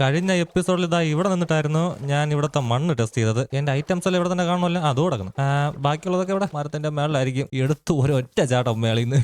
കഴിഞ്ഞ എപ്പിസോഡിൽ ഇതാ ഇവിടെ നിന്നിട്ടായിരുന്നു ഞാൻ ഇവിടുത്തെ മണ്ണ് ടെസ്റ്റ് ചെയ്തത്. എന്റെ ഐറ്റംസ് എല്ലാം ഇവിടെ തന്നെ കാണുമല്ലോ അത് കൊടുക്കണം ബാക്കിയുള്ളതൊക്കെ ഇവിടെ മരത്തിന്റെ മേളിലായിരിക്കും. എടുത്തു ഒറ്റ ചാട്ടം മേളിൽ നിന്ന്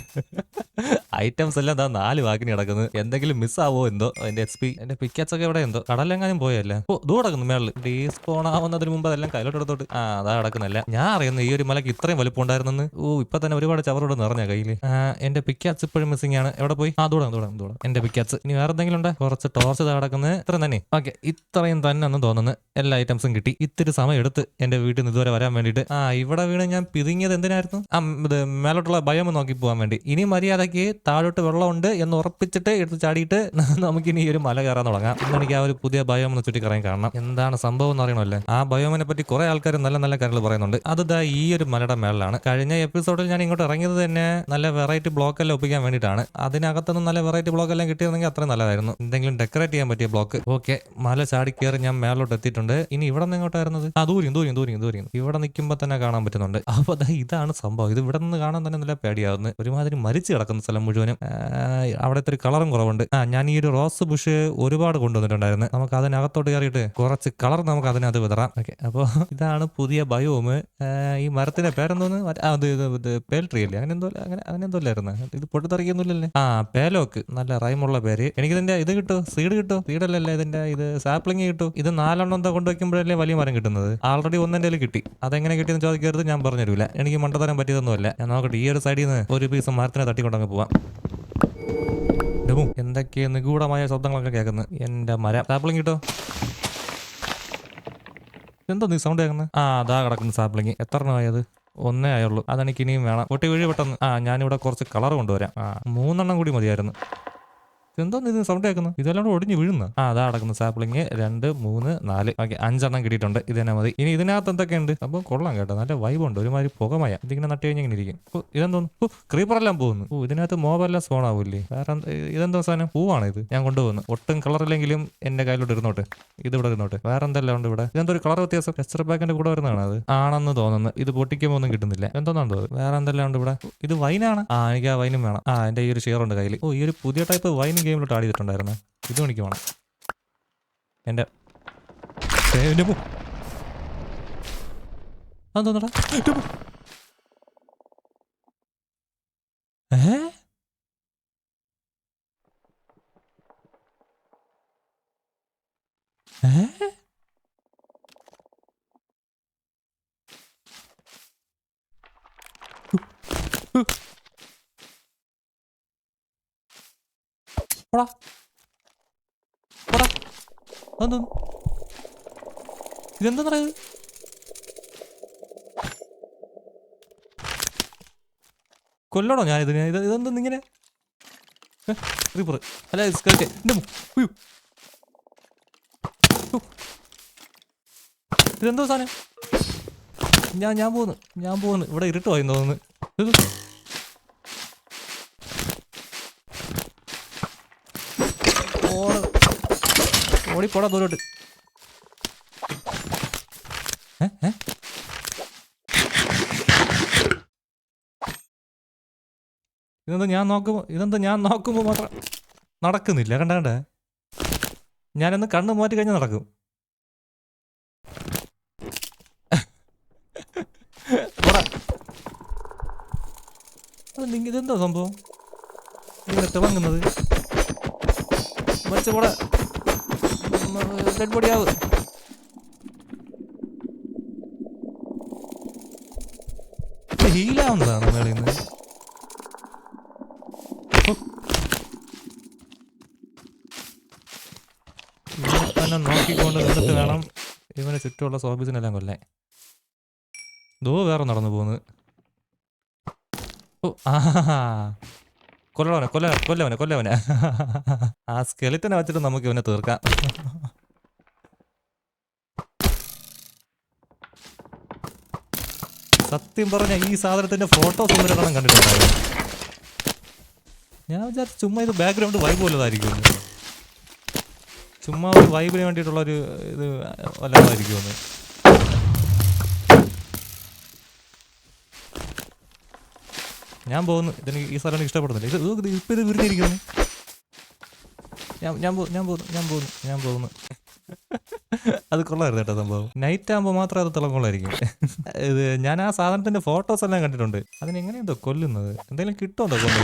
ഐറ്റംസ് എല്ലാം ദാ നാല് വാക്കിന് കിടക്കുന്നത് എന്തെങ്കിലും മിസ് ആവോ എന്തോ? എന്റെ എക്സ് പി എന്റെ പിക്കറ്റ്സ് ഒക്കെ ഇവിടെ എന്തോ? കടലെങ്ങാനും പോയല്ലേ? ഓ ഇത് കിടക്കുന്നു മേളിൽ. ഡീസ്പോൺ ആവുന്നതിന് മുമ്പ് അതെല്ലാം കയ്യിലോട്ട് എടുത്തോട്ട്. ആ അതാ കിടക്കുന്നില്ല. ഞാൻ അറിയുന്ന ഈ ഒരു മലക്ക് ഇത്രയും വലുപ്പം ഉണ്ടായിരുന്നെന്ന് ഓ ഇപ്പൊ തന്നെ ഒരുപാട് ചവറോട് നിറഞ്ഞ കയ്യിൽ. ആ, എന്റെ പിക്കാറ്റ്സ് ഇപ്പോഴും മിസ്സിംഗ് ആണ്. എവിടെ പോയി? ആ ദൂരം ദൂരം ദൂരം എന്റെ പിക്കാറ്റ്സ് ഇനി വേറെ എന്തെങ്കിലും ഉണ്ടോ? കുറച്ച് ടോർച്ച് ഇതാ കിടക്കുന്നത് ഇത്ര തന്നെ. ഓക്കെ ഇത്രയും തന്നെ എന്ന് തോന്നുന്നു. എല്ലാ ഐറ്റംസും കിട്ടി. ഇത്തിരി സമയം എടുത്ത് എന്റെ വീട്ടിൽ നിന്ന് ഇതുവരെ വരാൻ വേണ്ടിയിട്ട്. ആ ഇവിടെ വീണ് ഞാൻ പിതുങ്ങിയത് എന്തിനായിരുന്നു? ആ ഇത് മേലോട്ടുള്ള ഭയം നോക്കി പോകാൻ വേണ്ടി. ഇനി മര്യാദയ്ക്ക് താഴോട്ട് വെള്ളമുണ്ട് എന്ന് ഉറപ്പിച്ചിട്ട് എടുത്ത് ചാടിയിട്ട് നമുക്ക് ഇനി ഒരു മല കയറാൻ തുടങ്ങാം. ഇന്ന് എനിക്ക് ആ ഒരു പുതിയ ഭയം ഒന്ന് ചുറ്റിക്കറങ്ങി കാണണം. എന്താണ് സംഭവം എന്ന് അറിയണമല്ലേ? ആ ഭയോമിനെ പറ്റി കുറെ ആൾക്കാർ നല്ല നല്ല കാര്യങ്ങൾ പറയുന്നുണ്ട്. അത് ദാ ഈ ഒരു മലയുടെ മേളിലാണ്. കഴിഞ്ഞ എപ്പിസോഡിൽ ഞാൻ ഇങ്ങോട്ട് ഇറങ്ങിയത് തന്നെ നല്ല വെറൈറ്റി ബ്ലോക്ക് എല്ലാം ഒപ്പിക്കാൻ വേണ്ടിയിട്ടാണ്. അതിനകത്തുനിന്ന് നല്ല വെറൈറ്റി ബ്ലോക്ക് എല്ലാം കിട്ടിയിരുന്നെങ്കിൽ അത്രയും നല്ലതായിരുന്നു. എന്തെങ്കിലും ഡെക്കറേറ്റ് ചെയ്യാൻ പറ്റിയ ബ്ലോക്ക് ഓക്കെ മല ചാടി കയറി ഞാൻ മേലോട്ട് എത്തിയിട്ടുണ്ട്. ഇനി ഇവിടെ നിന്ന് എങ്ങോട്ടായിരുന്നത് ആ ദൂരം ദൂരം ദൂരം ദൂരം ഇവിടെ നിൽക്കുമ്പോൾ തന്നെ കാണാൻ പറ്റുന്നുണ്ട്. അപ്പൊ ദാ ഇതാണ് സംഭവം. ഇത് ഇവിടെ നിന്ന് കാണാൻ തന്നെ നല്ല പേടിയാവുന്നത് ഒരുമാതിരി മരിച്ചു കിടക്കുന്ന സ്ഥലം മുഴുവനും. അവിടെ ഒരു കളറും കുറവുണ്ട്. ആ ഞാൻ ഈ ഒരു റോസ് ബുഷ് ഒരുപാട് കൊണ്ടുവന്നിട്ടുണ്ടായിരുന്നു. നമുക്ക് അതിനകത്തോട്ട് കയറിയിട്ട് കുറച്ച് കളർ നമുക്ക് അതിനകത്ത് വിതറാം. ഓക്കെ അപ്പോൾ ഇതാണ് പുതിയ ബയോമ് ഈ മരത്തിന്റെ പേരെന്തോന്ന്? അത് ഇത് ഇത് ഇത് പേൽ ട്രീ അല്ലേ? അങ്ങനെ എന്തോ അങ്ങനെ അങ്ങനെ എന്തോ അല്ലായിരുന്നു? ഇത് പൊട്ടിത്തെറിക്കുന്നില്ലല്ലേ ആ പേലോക്ക്. നല്ല റൈമുള്ള പേര്. എനിക്ക് ഇതിന്റെ ഇത് കിട്ടും സീഡ് കിട്ടും സീഡല്ലല്ലേ ഇതിന്റെ ഇത് സാപ്ലിംഗ് കിട്ടും. ഇത് നാലെണ്ണം എന്താ കൊണ്ടുവയ്ക്കുമ്പോഴല്ലേ വലിയ മരം കിട്ടുന്നത്? ആൾറെഡി ഒന്നെന്റെ കിട്ടി. അതെങ്ങനെ കിട്ടിയെന്ന് ചോദിക്കരുത് ഞാൻ പറഞ്ഞുതരില്ല എനിക്ക് മണ്ടത്തരം പറ്റിയതൊന്നുമല്ല. ഞാൻ നോക്കട്ടെ ഈ ഒരു സൈഡിൽ നിന്ന് ഒരു പീസ് മരത്തിനെ തട്ടിക്കൊണ്ടങ്ങ് പോവാം. ഡുമു, എന്തൊക്കെ നിഗൂഢമായ ശബ്ദങ്ങളൊക്കെ കേൾക്കുന്നത് എന്റെ മരം. സാപ്ലിംഗ് കിട്ടോ? എന്തോ നീ സൗണ്ട് കേൾക്കുന്നത് ആ അതാ കിടക്കുന്നു സാപ്ലിംഗ് എത്ര എണ്ണം ആയത് ഒന്നേ ആയുള്ളൂ. അതെനിക്ക് ഇനിയും വേണം. പൊട്ടി വീഴ് പെട്ടെന്ന് ആ ഞാനിവിടെ കുറച്ച് കളർ കൊണ്ടുവരാം. ആ മൂന്നെണ്ണം കൂടി മതിയായിരുന്നു. എന്തോ ഇത് സൗണ്ട് കേൾക്കുന്നത് ഇതെല്ലാം കൂടെ ഒടിഞ്ഞ് വീഴുന്ന. ആ അതാ അടക്കുന്ന സാപ്ലിങ് രണ്ട് മൂന്ന് നാല്. ഓക്കെ അഞ്ചെണ്ണം കിട്ടിയിട്ടുണ്ട്. ഇത് തന്നെ മതി. ഇനി ഇതിനകത്ത് എന്തൊക്കെയുണ്ട്? അപ്പൊ കൊള്ളാം കേട്ടോ. നല്ല വൈബ് ഉണ്ട്. ഒരുമാതിരി പുകമയ. ഇതിങ്ങനെ നട്ട് കഴിഞ്ഞ് ഇങ്ങനെ ഇരിക്കും. ഓ ഇതെന്തോന്നു? ഓ ക്രീപ്പറെല്ലാം പോകുന്നു. ഓ ഇതിനകത്ത് മോബെല്ലാം സോൺ ആവൂല്ലേ? വേറെ ഇതെന്തോ സാധനം? പൂവാണ് ഇത്. ഞാൻ കൊണ്ടുപോകുന്നു. ഒട്ടും കളർ ഇല്ലെങ്കിലും എന്റെ കയ്യിലോട്ട് ഇരുന്നോട്ടെ. ഇത് ഇവിടെ ഇരുന്നോട്ടെ. വേറെ എന്തെല്ലാം ഉണ്ട് ഇവിടെ? ഇതെന്തോ ഒരു കളർ വ്യത്യാസം? ടെസ്റ്റർ പാക്കിന്റെ കൂടെ വരുന്നതാണ് അത്? ആണെന്ന് തോന്നുന്നു. ഇത് പൊട്ടിക്കുമ്പോൾ ഒന്നും കിട്ടുന്നില്ല. എന്തോന്നാണ്ടോ? വേറെ എന്തെല്ലാം ഉണ്ട് ഇവിടെ? ഇത് വൈനാണ് ആ എനിക്ക് ആ വൈനും വേണം. ആ എന്റെ ഈ ഒരു ഷെയർ ഉണ്ട് കയ്യിൽ ഓ ഈ ഒരു പുതിയ ടൈപ്പ് വൈൻ ഗെയിമിലോട്ട് ആഡ് ചെയ്തിട്ടുണ്ടായിരുന്നു ഇത് എനിക്ക് വേണം എന്റെ ഏ, പോ ഏ? ഏ? പോടാ. പോടാ. അതെന്തോന്ന് ഇതെന്താ പറയുന്നത് കൊല്ലണോ ഞാൻ ഇതിനെ? ഇത് ഇതെന്താ ഇങ്ങനെ? റിപ്പർ അല്ല സ്കേക്ക് എന്റെ. ഇതെന്തോ? സാധനം? ഞാൻ ഞാൻ പോകുന്നു ഞാൻ പോകുന്നു ഇവിടെ ഇരുട്ടുമായി തോന്നുന്നു ഇത് ഓട് ഓടിപ്പോടാ ദൂരോട്ട്. ഏ? ഏ? ഇതെന്താ ഞാൻ നോക്കുമ്പോ ഇതെന്താ ഞാൻ നോക്കുമ്പോ മാത്രം നടക്കുന്നില്ല. കണ്ട കണ്ട. ഞാനൊന്ന് കണ്ണ് മാറ്റി കഴിഞ്ഞാൽ നടക്കും. ഇതെന്താ സംഭവം? ഇങ്ങനെ തിളങ്ങുന്നത് മറിച്ച് പോടാ. ഡെഡ് ബോഡി ആവ് ഹീലാവുന്നതാണ് മേളിൽ നിന്ന് തന്നെ നോക്കിക്കൊണ്ട് നിന്നിട്ട് വേണം ഇവന് ചുറ്റുമുള്ള സോബീസിനെല്ലാം കൊല്ലേ ദോ വേറെ നടന്നു പോകുന്നത് ഓ ആ കൊല്ലവനെ കൊല്ല കൊല്ലവനെ കൊല്ലവനെ. ആ സ്കെലിറ്റനെ വെച്ചിട്ട് നമുക്ക് ഇവനെ തീർക്കാം. സത്യം പറഞ്ഞ ഈ സാധനത്തിന്റെ ഫോട്ടോ ഒന്നും രണ്ടെണ്ണം കണ്ടിട്ടുണ്ടായിരുന്നു ഞാൻ വിചാരിച്ചു ചുമ്മാ ഇത് ബാക്ക്ഗ്രൗണ്ട് വൈബ് വല്ലതായിരിക്കും ചുമ്മാ ഒരു വൈബിന് വേണ്ടിയിട്ടുള്ള ഒരു ഇത് വല്ലതായിരിക്കുമെന്ന് ഞാൻ പോകുന്നു. ഇതെനിക്ക് ഈ സ്ഥലം ഇഷ്ടപ്പെടുന്നില്ല. ഇത് ഇപ്പം ഇത് വിരിഞ്ഞിരിക്കുന്നു. ഞാൻ ഞാൻ ഞാൻ പോകുന്നു ഞാൻ പോകുന്നു ഞാൻ പോകുന്നു. അത് കൊള്ളായിരുന്നു കേട്ടോ സംഭവം. നൈറ്റ് ആകുമ്പോൾ മാത്രം അത് തിളങ്ങുള്ളായിരിക്കും ഇത് ഞാൻ ആ സാധനത്തിന്റെ ഫോട്ടോസ് എല്ലാം കണ്ടിട്ടുണ്ട്. അതിനെങ്ങനെയുണ്ടോ കൊല്ലുന്നത്? എന്തെങ്കിലും കിട്ടുമോ കൊണ്ടുപോയി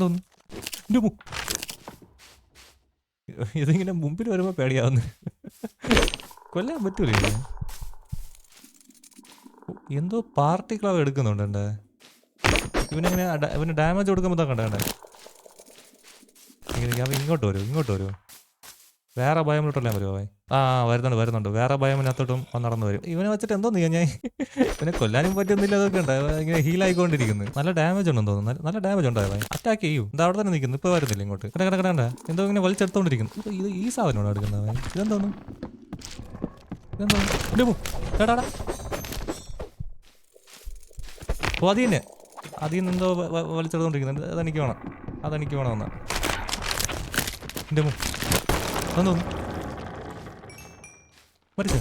തോന്നുന്നു? ഇതിങ്ങനെ മുമ്പിൽ വരുമ്പോൾ പേടിയാവുന്നു? കൊല്ലാൻ പറ്റൂലേ? എന്തോ എന്തോ പാർട്ടിക്കളവ് എടുക്കുന്നുണ്ട് എന്റെ ഇവനെങ്ങനെ ഇവന് ഡാമേജ് കൊടുക്കുമ്പോൾ കണ്ട കണ്ടേ. ഇങ്ങനെ അവൻ ഇങ്ങോട്ട് വരും ഇങ്ങോട്ട് വരും. വേറെ ഭയമിട്ടല്ലേ വരുമോ അവൻ? ആ വരുന്നുണ്ട് വരുന്നുണ്ട്. വേറെ ഭയമിനകത്തോട്ടും നടന്നു വരും. ഇവനെ വെച്ചിട്ട് എന്തോ നീ ഞാൻ ഇവനെ കൊല്ലാനും പറ്റുന്നില്ല അതൊക്കെ ഉണ്ട് ഇങ്ങനെ ഹീലായിക്കൊണ്ടിരിക്കുന്നു നല്ല ഡാമേജ് ഉണ്ടെന്ന് തോന്നുന്നു. നല്ല- ഡാമേജ് അവൻ? അറ്റാക്ക് ചെയ്യും. ഇത് അവിടെ തന്നെ നിൽക്കുന്നു. ഇപ്പോൾ വരുന്നില്ല ഇങ്ങോട്ട്. കണ്ട കണ്ട കണ്ട എന്തോ ഇങ്ങനെ വലിച്ചെടുത്തോണ്ടിരിക്കുന്നു. ഇത് ഈ സാധനമാണ് എടുക്കുന്നത് ഇതെന്തോന്നു ഇതെന്തോന്നു ഇന്റെ പോ. എടാ, എടാ. ഓ അത് തന്നെ അതിൽ നിന്ന് എന്തോ വ- വ- അതെനിക്ക് വേണം. അതെനിക്ക് വേണം എന്നാ. എന്റെ മു. അതെന്തോന്നു മരിച്ച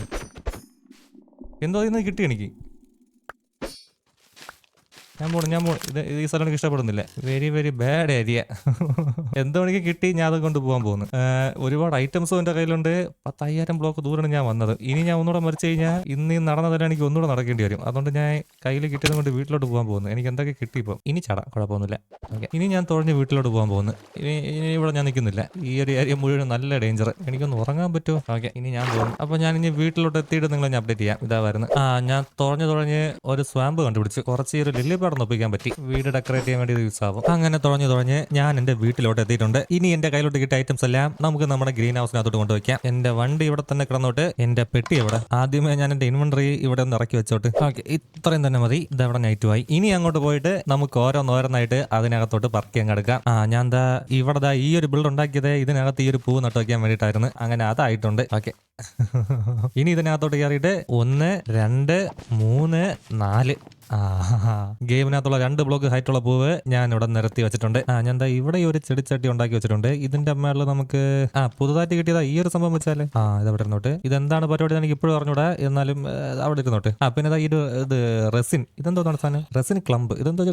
എന്തോ അതിൽ നിന്ന് കിട്ടി എനിക്ക്. ഞാൻ പോണു ഞാൻ പോണു. ഇത് ഈ സ്ഥലം എനിക്ക് ഇഷ്ടപ്പെടുന്നില്ല. വെരി വെരി ബാഡ് ഏരിയ എന്തോ എനിക്ക് കിട്ടി ഞാൻ അത് കൊണ്ട് പോകാൻ പോകുന്നു ഒരുപാട് ഐറ്റംസും എന്റെ കയ്യിലുണ്ട്. പത്തയ്യായിരം ബ്ലോക്ക് ദൂരാണ് ഞാൻ വന്നത്. ഇനി ഞാൻ ഒന്നുകൂടെ മരിച്ചു കഴിഞ്ഞാൽ ഇന്ന് നടന്നതെല്ലാം എനിക്ക് ഒന്നുകൂടെ നടക്കേണ്ടി വരും. അതുകൊണ്ട് ഞാൻ കയ്യിൽ കിട്ടിയത് കൊണ്ട് വീട്ടിലോട്ട് പോകാൻ പോകുന്നു. എനിക്ക് എന്തൊക്കെ കിട്ടി ഇപ്പം? ഇനി ചടാം കുഴപ്പമൊന്നുമില്ല. ഓക്കെ ഇനി ഞാൻ തുഴഞ്ഞ് വീട്ടിലോട്ട് പോകാൻ പോകുന്നു. ഇനി ഇനി ഇവിടെ ഞാൻ നിൽക്കുന്നില്ല. ഈ ഒരു ഏരിയ മുഴുവൻ നല്ല ഡേഞ്ചർ എനിക്കൊന്ന് ഉറങ്ങാൻ പറ്റുമോ? ഓക്കെ ഇനി ഞാൻ പോകുന്നു. അപ്പോൾ ഞാൻ ഇനി വീട്ടിലോട്ട് എത്തിയിട്ട് നിങ്ങളെ ഞാൻ അപ്ഡേറ്റ് ചെയ്യാം. ഇതാ വരുന്നത്. ആ ഞാൻ തുഴഞ്ഞ് തുഴഞ്ഞ് ഒരു സ്വാമ്പ് കണ്ടുപിടിച്ച്. കുറച്ച് ഒരു ലില്ലി പാടം ഒപ്പിക്കാൻ പറ്റി. വീട് ഡെക്കറേറ്റ് ചെയ്യാൻ വേണ്ടി യൂസ് ആവും. അങ്ങനെ തുഴഞ്ഞു തുഴഞ്ഞ് ഞാൻ എന്റെ വീട്ടിലോട്ട് എത്തിയിട്ടുണ്ട്. ഇനി എന്റെ കയ്യിലോട്ട് കിട്ടിയ ഐറ്റംസ് എല്ലാം നമുക്ക് നമ്മുടെ ഗ്രീൻ ഹൗസിനകത്തോട്ട് കൊണ്ടുവയ്ക്കാം. എന്റെ വണ്ടി ഇവിടെ തന്നെ കിടന്നോട്ട് എന്റെ പെട്ടി ഇവിടെ ആദ്യമേ ഞാൻ എന്റെ ഇൻവെന്ററി ഇവിടെ ഒന്ന് ഇറക്കി വെച്ചോട്ട്. ഓക്കെ ഇത്രയും തന്നെ മതി. ഇതവിടെ നൈറ്റ് ആയി. ഇനി അങ്ങോട്ട് പോയിട്ട് നമുക്ക് ഓരോന്നോരോന്നായിട്ട് അതിനകത്തോട്ട് പർക്ക് ചെയ്യാൻ കിടക്കാം. ആ ഞാൻ എന്താ ഇവിടെ ഈ ഒരു ബിൽഡ് ഉണ്ടാക്കിയത് ഇതിനകത്ത് ഈ ഒരു പൂ നട്ടു വയ്ക്കാൻ വേണ്ടിയിട്ടായിരുന്നു. അങ്ങനെ അതായിട്ടുണ്ട്. ഓക്കെ ഇനി ഇതിനകത്തോട്ട് കയറിയിട്ട് ഒന്ന് രണ്ട് മൂന്ന് നാല്. ഗെയിമിനകത്തുള്ള രണ്ട് ബ്ലോക്ക് ഹൈറ്റുള്ള പൂവ് ഞാൻ ഇവിടെ നിരത്തി വെച്ചിട്ടുണ്ട്. ആ ഞാൻ എന്താ ഇവിടെ ഈ ഒരു ചെടിച്ചട്ടി ഉണ്ടാക്കി വെച്ചിട്ടുണ്ട്. ഇതിന്റെ മേളിൽ നമുക്ക് ആ പുതുതായിട്ട് കിട്ടിയതാ ഈ ഒരു സംഭവം വെച്ചാൽ. ആ ഇത് അവിടെ ഇരുന്നോട്ട്. ഇതെന്താണ് പരിപാടി എനിക്ക് ഇപ്പോഴും അറിഞ്ഞൂടെ. എന്നാലും അവിടെ ഇരുന്നോട്ട്. ആ പിന്നെ ഈ ഒരു ഇത് റെസിൻ. ഇതെന്തോന്നാണ് സാധനം? റെസിൻ ക്ലമ്പ് ഇതെന്തോ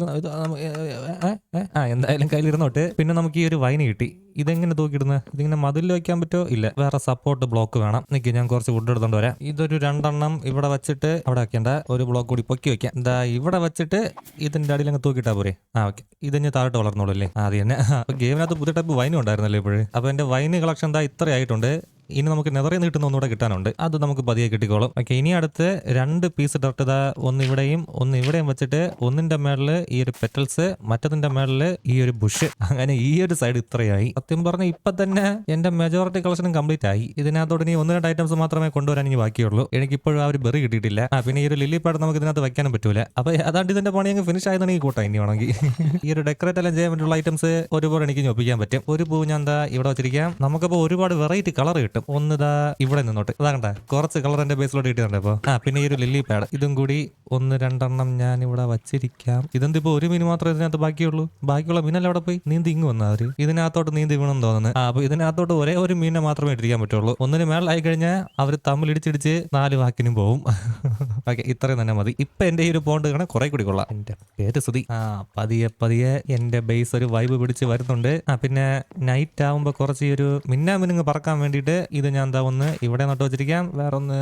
ആ എന്തായാലും കയ്യിൽ ഇരുന്നോട്ട് പിന്നെ നമുക്ക് ഈ ഒരു വൈന് കിട്ടി. ഇതെങ്ങനെ തൂക്കിയിടുന്നത് ഇതിങ്ങനെ മതിൽ വയ്ക്കാൻ പറ്റുമോ ഇല്ല. വേറെ സപ്പോർട്ട് ബ്ലോക്ക് വേണം. നിൽക്കി ഞാൻ കുറച്ച് വുഡ് എടുത്തോണ്ട് വരാം. ഇതൊരു രണ്ടെണ്ണം ഇവിടെ വെച്ചിട്ട് അവിടെ വെക്കേണ്ട. ഒരു ബ്ലോക്ക് കൂടി പൊക്കി വെക്കാം. എന്താ ഇവിടെ വെച്ചിട്ട് ഇതിന്റെ അടിയിൽ അങ്ങ് തൂക്കിട്ടാ പോരെ. ആ ഓക്കെ. ഇത് ഞാൻ താഴോട്ട് വളർന്നോളൂ അല്ലേ? ആദ്യം തന്നെ. ഗെയിമിനകത്ത് പുതിയ ടൈപ്പ് വൈനും ഉണ്ടായിരുന്നല്ലേ ഇപ്പോഴും. അപ്പൊ എന്റെ വൈന് കളക്ഷൻ എന്താ ഇത്രയായിട്ടുണ്ട്. ഇനി നമുക്ക് നെതറിൽ നീട്ടുന്ന ഒന്നുകൂടെ കിട്ടാനുണ്ട്. അത് നമുക്ക് പതിയെ കിട്ടിക്കോളും. ഓക്കെ ഇനി അടുത്ത് രണ്ട് പീസ് ഡർട്ട് ഇതാ ഒന്ന് ഇവിടെയും ഒന്ന് ഇവിടെയും വെച്ചിട്ട് ഒന്നിന്റെ മേളിൽ ഈ ഒരു പെറ്റൽസ് മറ്റതിന്റെ മേളിൽ ഈ ഒരു ബുഷ് അങ്ങനെ ഈ ഒരു സൈഡ് ഇത്രയായി. സത്യം പറഞ്ഞ ഇപ്പൊ തന്നെ എന്റെ മെജോറിറ്റി കളക്ഷനും കംപ്ലീറ്റ് ആയി. ഇതിനകത്തോട് ഇനി ഒന്ന് രണ്ട് ഐറ്റംസ് മാത്രമേ കൊണ്ടുവരാൻ ഇനി ബാക്കിയുള്ളൂ. എനിക്ക് ഇപ്പോഴും ആ ഒരു ബെറി കിട്ടിയിട്ടില്ല. ആ പിന്നെ ഈ ഒരു ലില്ലി പാഡ് നമുക്ക് ഇതിനകത്ത് വെക്കാനും പറ്റൂല. അപ്പൊ അതാണ്ട് ഇതിന്റെ പണി അങ്ങ് ഫിനിഷ് ആയതാണ് ഈ കൂട്ടം ഇനി വേണമെങ്കിൽ. ഈ ഒരു ഡെക്കറേറ്റ് എല്ലാം ചെയ്യാൻ വേണ്ടിയുള്ള ഐറ്റംസ് ഒരുപാട് എനിക്ക് ഇനി ഒപ്പിക്കാൻ പറ്റും. ഒരു പൂ ഞാൻ എന്താ ഇവിടെ വെച്ചിരിക്കാം. നമുക്കപ്പോൾ ഒരുപാട് വെറൈറ്റി കളർ കിട്ടും. ഒന്ന് ഇതാ ഇവിടെ നിന്നോട്ട്. അതാ കണ്ട? കുറച്ച് കളർ എന്റെ ബേസിലോട്ട് കിട്ടിയിട്ടുണ്ട് അപ്പോൾ. ആ പിന്നെ ഈ ഒരു ലില്ലി പാഡ് ഇതും കൂടി ഒന്ന് രണ്ടെണ്ണം ഞാൻ ഇവിടെ വച്ചിരിക്കാം ഇതെന്തിപ്പോ ഒരു മീൻ മാത്രമേ ഇതിനകത്ത് ബാക്കിയുള്ളൂ? ബാക്കിയുള്ള മീനല്ല അവിടെ പോയി? നീന്തി ഇങ്ങ് വന്നാൽ അവർ ഇതിനകത്തോട്ട് നീന്തി വീണെന്ന് തോന്നുന്നു. ആ അപ്പൊ ഇതിനകത്തോട്ട് ഒരേ ഒരു മീനെ മാത്രമേ ഇട്ടിരിക്കാൻ പറ്റുള്ളൂ. ഒന്നിന് മേളിലായി കഴിഞ്ഞാൽ അവർ തമ്മിൽ ഇടിച്ചിടിച്ച് നാല് വാക്കിനും പോവും. ഓക്കെ ഇത്രയും തന്നെ മതി. ഇപ്പൊ എന്റെ ഈ ഒരു പോണ്ട് കാണാൻ കുറെ കൂടി കൊള്ളാം. എന്റെ പേര് സ്തുതി ആ പതിയെ പതിയെ എന്റെ ബേസ് ഒരു വൈബ് പിടിച്ച് വരുന്നുണ്ട്. ആ പിന്നെ നൈറ്റ് ആവുമ്പോ കുറച്ച് ഈ ഒരു മിന്നാമിനുങ്ങ് പറക്കാൻ വേണ്ടിയിട്ട് ഇത് ഞാൻ എന്താ ഒന്ന് ഇവിടെ നട്ട് വെച്ചിരിക്കാം. വേറെ ഒന്ന്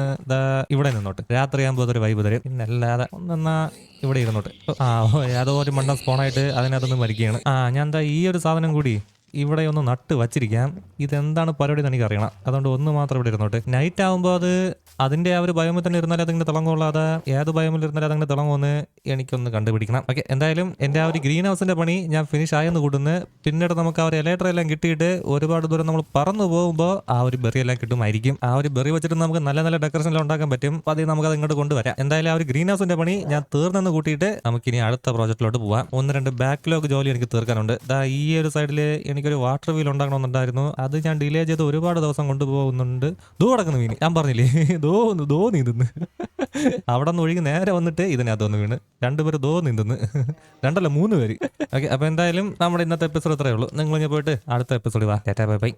ഇവിടെ നിന്നോട്ട്. രാത്രി ആകുമ്പോൾ അതൊരു വൈബ് തരും. പിന്നെ അല്ലാതെ ഒന്നെന്നാ ഇവിടെ ഇരുന്നോട്ട്. ആ അതോ ഏതോ ഒരു മണ്ണ സ്പോണായിട്ട് അതിനകത്തൊന്ന് മരിക്കുകയാണ്. ആ ഞാൻ എന്താ ഈ ഒരു സാധനം കൂടി ഇവിടെ ഒന്ന് നട്ട് വച്ചിരിക്കാം. ഇതെന്താണ് പരിപാടി എന്ന് എനിക്ക് അറിയണം അതുകൊണ്ട് ഒന്ന് മാത്രം ഇവിടെ ഇരുന്നോട്ട്. നൈറ്റ് ആകുമ്പോൾ അത് അതിന്റെ ആ ഒരു ബയോമിൽ തന്നെ ഇരുന്നാലും അതിങ്ങനെ തിളങ്ങുള്ളാതെ ഏത് ഭയമിൽ ഇരുന്നാലും അതങ്ങനെ തിളങ്ങുമെന്ന് എനിക്കൊന്ന് കണ്ടുപിടിക്കണം. ഓക്കെ എന്തായാലും എന്റെ ആ ഒരു ഗ്രീൻ ഹൗസിന്റെ പണി ഞാൻ ഫിനിഷ് ആയെന്ന് കൂട്ടുന്നു. പിന്നീട് നമുക്ക് ആ ഒരു എലേറ്റർ എല്ലാം കിട്ടിയിട്ട് ഒരുപാട് ദൂരം നമ്മൾ പറന്നു പോകുമ്പോൾ ആ ഒരു ബെറി എല്ലാം കിട്ടുമായിരിക്കും. ആ ഒരു ബെറി വെച്ചിട്ട് നമുക്ക് നല്ല നല്ല ഡെക്കറേഷൻ എല്ലാം ഉണ്ടാക്കാൻ പറ്റും. അപ്പോൾ അത് നമുക്ക് അത് ഇങ്ങോട്ട് കൊണ്ടുവരാം. എന്തായാലും ആ ഒരു ഗ്രീൻ ഹൗസിന്റെ പണി ഞാൻ തീർന്നെന്ന് കൂട്ടിയിട്ട് നമുക്കിനി അടുത്ത പ്രോജക്റ്റിലോട്ട് പോവാം. ഒന്ന് രണ്ട് ബാക്ക്ലോഗ് ജോലി എനിക്ക് തീർക്കാനുണ്ട്. ദാ ഈ ഒരു സൈഡിൽ എനിക്കൊരു വാട്ടർ വീൽ ഉണ്ടാക്കണമെന്നുണ്ടായിരുന്നു അത് ഞാൻ ഡിലേ ചെയ്ത് ഒരുപാട് ദിവസം കൊണ്ടുപോകുന്നുണ്ട്. ദോ കിടക്കുന്നു വീണ്. ഞാൻ പറഞ്ഞില്ലേ? ദോ ദോ നീന്തുന്നു. അവിടെ നിന്ന് ഒഴുകി നേരെ വന്നിട്ട് ഇതിനകത്ത് വന്ന് വീണ്. രണ്ടുപേര് ദോ നീന്തുന്നു. രണ്ടല്ല മൂന്ന് പേര്. ഓക്കെ അപ്പോൾ എന്തായാലും നമ്മുടെ ഇന്നത്തെ എപ്പിസോഡ് ഇത്രയേ ഉള്ളൂ. നിങ്ങൾ ഇങ്ങനെ പോയിട്ട് അടുത്ത എപ്പിസോഡ് വാ. Tata bye bye.